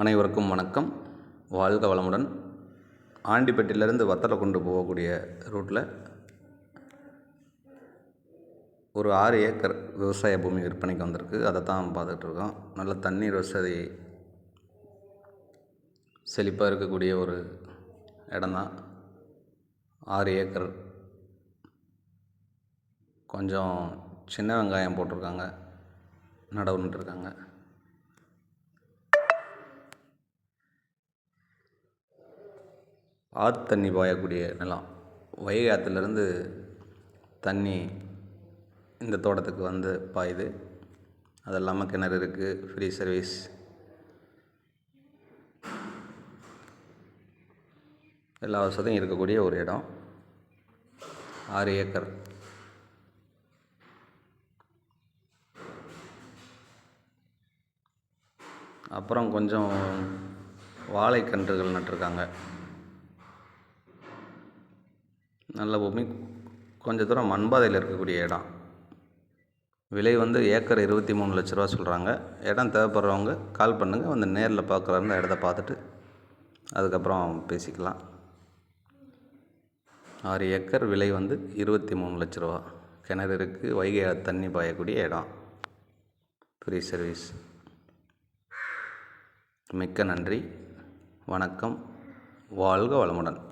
அனைவருக்கும் வணக்கம். வாழ்க வளமுடன். ஆண்டிப்பட்டியிலேருந்து வத்தலை கொண்டு போகக்கூடிய ரூட்டில் ஒரு ஆறு ஏக்கர் விவசாய பூமி விற்பனைக்கு வந்திருக்கு. அதை தான் பார்த்துட்ருக்கோம். நல்ல தண்ணீர் வசதி செழிப்பாக இருக்கக்கூடிய ஒரு இடம்தான். ஆறு ஏக்கர். கொஞ்சம் சின்ன வெங்காயம் போட்டிருக்காங்க. நடவுன்ட்டுருக்காங்க ஆற்று தண்ணி பாயக்கூடிய நிலம். வைகை ஆற்றுலேருந்து தண்ணி இந்த தோட்டத்துக்கு வந்து பாயுது. அது இல்லாமல் கிணறு இருக்குது ஃப்ரீ சர்வீஸ் எல்லா வசதியும் இருக்கக்கூடிய ஒரு இடம். ஆறு ஏக்கர். அப்புறம் கொஞ்சம் வாழைக்கன்றுகள் நட்டிருக்காங்க. நல்ல பூமி. கொஞ்சம் தூரம் மண்பாதையில் இருக்கக்கூடிய இடம். விலை வந்து ஏக்கர் இருபத்தி மூணு லட்ச ரூபா சொல்கிறாங்க இடம் தேவைப்படுறவங்க கால் பண்ணுங்கள் வந்து நேரில் பார்க்குற இடத்த பார்த்துட்டு அதுக்கப்புறம் பேசிக்கலாம். ஆறு ஏக்கர் விலை வந்து இருபத்தி மூணு லட்ச ரூபா. கிணறு இருக்குது வைகை தண்ணி பாயக்கூடிய இடம். ஃப்ரீ சர்வீஸ் மிக்க நன்றி. வணக்கம். வாழ்க வளமுடன்.